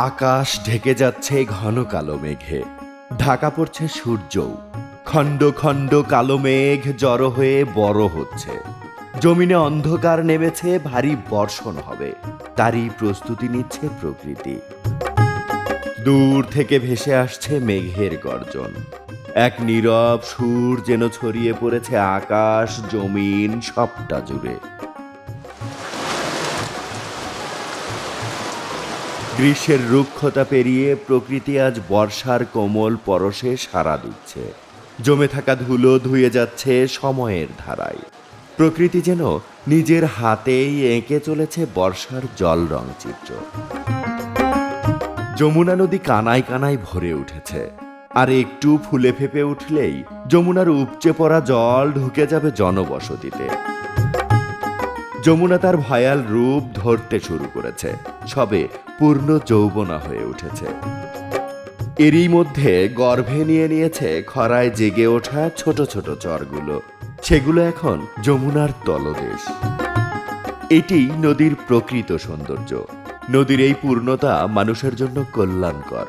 আকাশ ঢেকে যাচ্ছে ঘন কালো মেঘে। ঢাকা পড়ছে সূর্যও খণ্ড খণ্ড কালো মেঘ জড়ো হয়ে বড় হচ্ছে। জমিনে অন্ধকার নেমেছে, ভারী বর্ষণ হবে। তারই প্রস্তুতি নিচ্ছে প্রকৃতি। দূর থেকে ভেসে আসছে মেঘের গর্জন। এক নীরব সুর যেন ছড়িয়ে পড়েছে আকাশ, জমিন সবটা জুড়ে। গ্রীষ্মের রুক্ষতা পেরিয়ে প্রকৃতি আজ বর্ষার কোমল পরশে সাড়া দিচ্ছে। জমে থাকা ধুলো ধুয়ে যাচ্ছে সময়ের ধারায়। প্রকৃতি যেন নিজের হাতেই এঁকে চলেছে বর্ষার জল রং চিত্র যমুনা নদী কানায় কানায় ভরে উঠেছে। আর একটু ফুলে ফেপে উঠলেই যমুনার উপচে পড়া জল ঢুকে যাবে জনবসতিতে। যমুনা তার ভয়াল রূপ ধরতে শুরু করেছে। সবে পূর্ণ যৌবনা হয়ে উঠেছে। এরই মধ্যে গর্ভে নিয়ে নিয়েছে খরায় জেগে ওঠা ছোট ছোট চরগুলো। সেগুলো এখন যমুনার তলদেশ। এটি নদীর প্রকৃত সৌন্দর্য। নদীর এই পূর্ণতা মানুষের জন্য কল্যাণকর।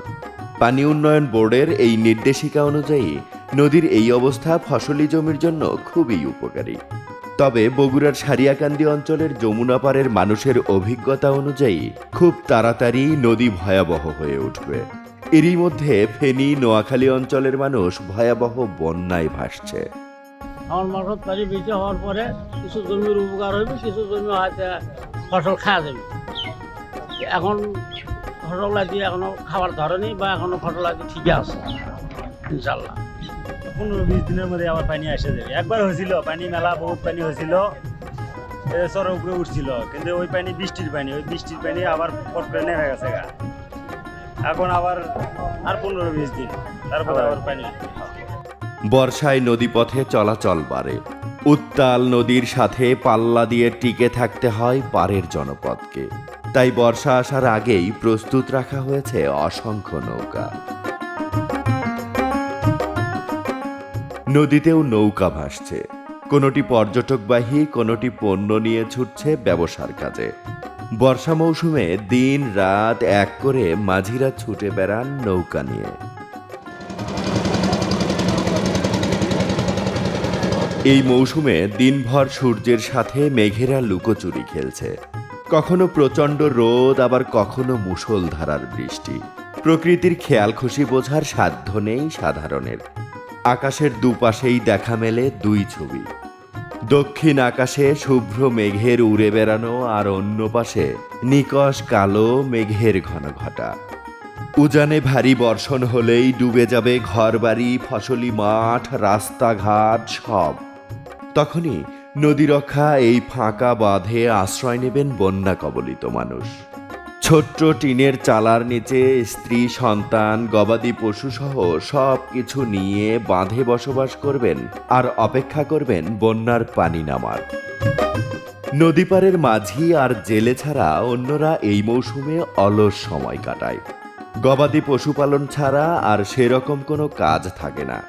পানি উন্নয়ন বোর্ডের এই নির্দেশিকা অনুযায়ী নদীর এই অবস্থা ফসলি জমির জন্য খুবই উপকারী। তবে বগুড়ার সারিয়াকান্দি অঞ্চলের যমুনা পাড়ের মানুষের অভিজ্ঞতা অনুযায়ী খুব তাড়াতাড়ি নদী ভয়াবহ হয়ে উঠবে। এরই মধ্যে ফেনী, নোয়াখালী অঞ্চলের মানুষ ভয়াবহ বন্যায় ভাসছে। আমার মাঠত পানি বেশি হওয়ার পরে কিছু জমির উপকার হইবে, কিছু জমি হয়তো ফসল খাওয়া যাবে। এখন ফসল আদি এখনও খাবার ধরেনি বা এখনও ফসল আদি ঠিকই আছে ইনশাল্লাহ পনেরো বিশ দিনের মধ্যে আবার পানি এসে যাবে। একবার হয়েছিল পানি মেলা বহুত পানি হয়েছিল। এ উপরে উঠছিল কিন্তু ওই পানি বৃষ্টির পানি ওই বৃষ্টির পানি আবার পটকে নেমে গেছে গা। এখন আবার আর পনেরো বিশ দিন তারপরে আবার পানি। বর্ষায় নদীপথে চলাচল বাড়ে। উত্তাল নদীর সাথে পাল্লা দিয়ে টিকে থাকতে হয় পারের জনপদকে। তাই বর্ষা আসার আগেই প্রস্তুত রাখা হয়েছে অসংখ্য নৌকা। নদীতেও নৌকা ভাসছে। কোনোটি পর্যটকবাহী কোনোটি পণ্য নিয়ে ছুটছে ব্যবসার কাজে। বর্ষা মৌসুমে দিন, রাত এক করে মাঝিরা ছুটে বেড়ান নৌকা নিয়ে। এই মৌসুমে দিনভর সূর্যের সাথে মেঘেরা লুকোচুরি খেলছে। কখনো প্রচণ্ড রোদ, আবার কখনো মুষলধারার বৃষ্টি। প্রকৃতির খেয়াল খুশি বোঝার সাধ্য নেই সাধারণের। আকাশের দুপাশেই দেখা মেলে দুই ছবি। দক্ষিণ আকাশে শুভ্র মেঘের উড়ে বেড়ানো আর অন্য পাশে নিকশ কালো মেঘের ঘন ঘটা। উজানে ভারী বর্ষণ হলেই ডুবে যাবে ঘরবাড়ি, ফসলি মাঠ, রাস্তাঘাট সব। তখনই নদী রক্ষা এই ফাঁকা বাঁধে আশ্রয় নেবেন বন্যা কবলিত মানুষ। ছোট্ট টিনের চালার নিচে স্ত্রী, সন্তান, গবাদি পশু সহ সব কিছু নিয়ে বাঁধে বসবাস করবেন আর অপেক্ষা করবেন বন্যার পানি নামার। নদীপাড়ের মাঝি আর জেলে ছাড়া অন্যরা এই মৌসুমে অলস সময় কাটায়। গবাদি পশুপালন ছাড়া আর সেরকম কোনো কাজ থাকে না।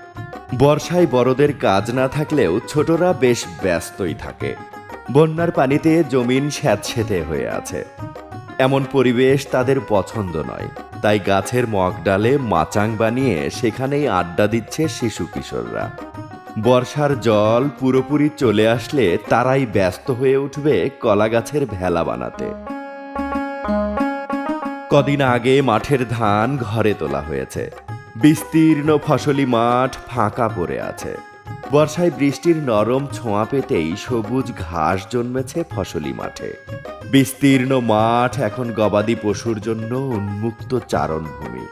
বর্ষায় বড়দের কাজ না থাকলেও ছোটরা বেশ ব্যস্তই থাকে। বন্যার পানিতে জমিন স্যাঁতসেঁতে হয়ে আছে। এমন পরিবেশ তাদের পছন্দ নয়। তাই গাছের মগডালে মাচাং বানিয়ে সেখানেই আড্ডা দিচ্ছে শিশু কিশোররা। বর্ষার জল পুরোপুরি চলে আসলে তারাই ব্যস্ত হয়ে উঠবে কলা গাছের ভেলা বানাতে। কদিন আগে মাঠের ধান ঘরে তোলা হয়েছে। বিস্তীর্ণ ফসলি মাঠ ফাঁকা পড়ে আছে। বর্ষায় বৃষ্টির নরম ছোঁয়া পেতেই সবুজ ঘাস জন্মেছে ফসলি মাঠে। বিস্তীর্ণ মাঠ এখন গবাদি পশুর জন্য উন্মুক্ত চারণভূমি।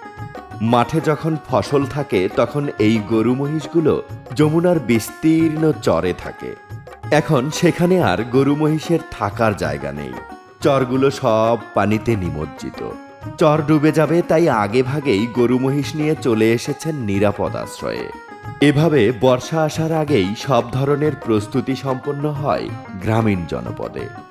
মাঠে যখন ফসল থাকে, তখন এই গরু মহিষগুলো যমুনার বিস্তীর্ণ চরে থাকে। এখন সেখানে আর গরু মহিষের থাকার জায়গা নেই। চরগুলো সব পানিতে নিমজ্জিত। চর ডুবে যাবে, তাই আগে ভাগেই গরু মহিষ নিয়ে চলে এসেছেন নিরাপদ আশ্রয়ে। এভাবে বর্ষা আসার আগেই সব ধরনের প্রস্তুতি সম্পন্ন হয় গ্রামীণ জনপদে।